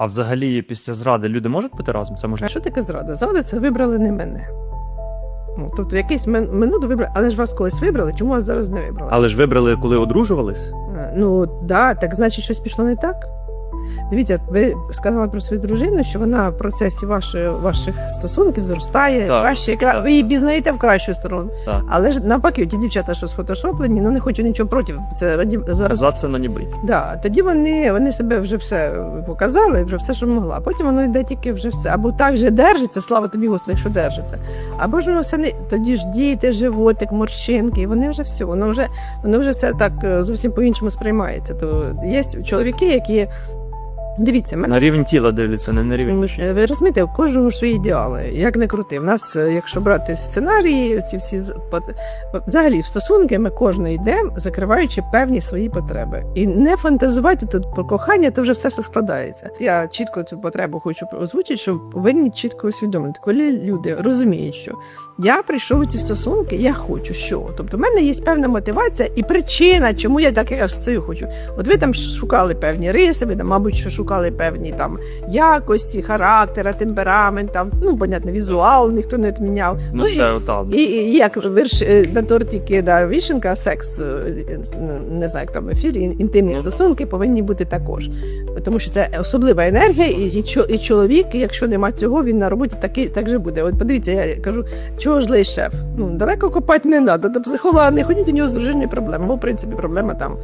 А взагалі, після зради люди можуть бути разом? Це А що таке зрада? Зрада це вибрали не мене. Ну, тобто, якийсь мен... минуту вибрали, але ж вас колись вибрали, чому вас зараз не вибрали? Але ж вибрали, коли одружувались? А, Ну да, так значить, щось пішло не так. Дивіться, ви сказали про свою дружину, що вона в процесі вашої, ваших стосунків зростає Так, краще, так. кра... ви її пізнаєте в кращу сторону. Так. Але ж навпаки, ті дівчата, що сфотошоплені, ну не хочу нічого проти. Це раді зараз. За це на ніби. Да, тоді вони, вони себе вже все показали, вже все, що могла. Потім воно йде тільки вже все. Або так же держиться, слава тобі, Господи, що держиться. Або ж воно все не тоді ж діти, животик, морщинки, і вони вже все, воно вже воно вже все так е, зовсім по-іншому сприймається. То є чоловіки, які дивіться, мене. На рівень тіла дивляться, не на рівень. душі. Ви розумієте, у кожному свої ідеали. Як не крути. В нас, е, якщо брати сценарії, ці всі взагалі в стосунки ми кожен йдемо, закриваючи певні свої потреби. І не фантазувати тут про кохання, то вже все все складається. Я чітко цю потребу хочу озвучити, що повинні чітко усвідомити, коли люди розуміють, що я прийшов у ці стосунки, я хочу що. Тобто, в мене є певна мотивація і причина, чому я так це хочу. От ви там шукали певні риси, ви там, мабуть, що шукали певні там якості, характера, темперамент, там, ну, понятно, візуал ніхто не відміняв. Ну, і, це отак. і, і як вирш е, на тортики да, вішенка, секс, е, е, не знаю, як там в ефірі, ін- інтимні Ну. стосунки повинні бути також. Тому що це особлива енергія, і, і, і чоловік, якщо нема цього, він на роботі такий так же буде. От подивіться, я кажу, чого ж злий шеф? Ну далеко копати не треба, до психолога не ходіть, у нього з дружиною проблема, бо в принципі проблема там.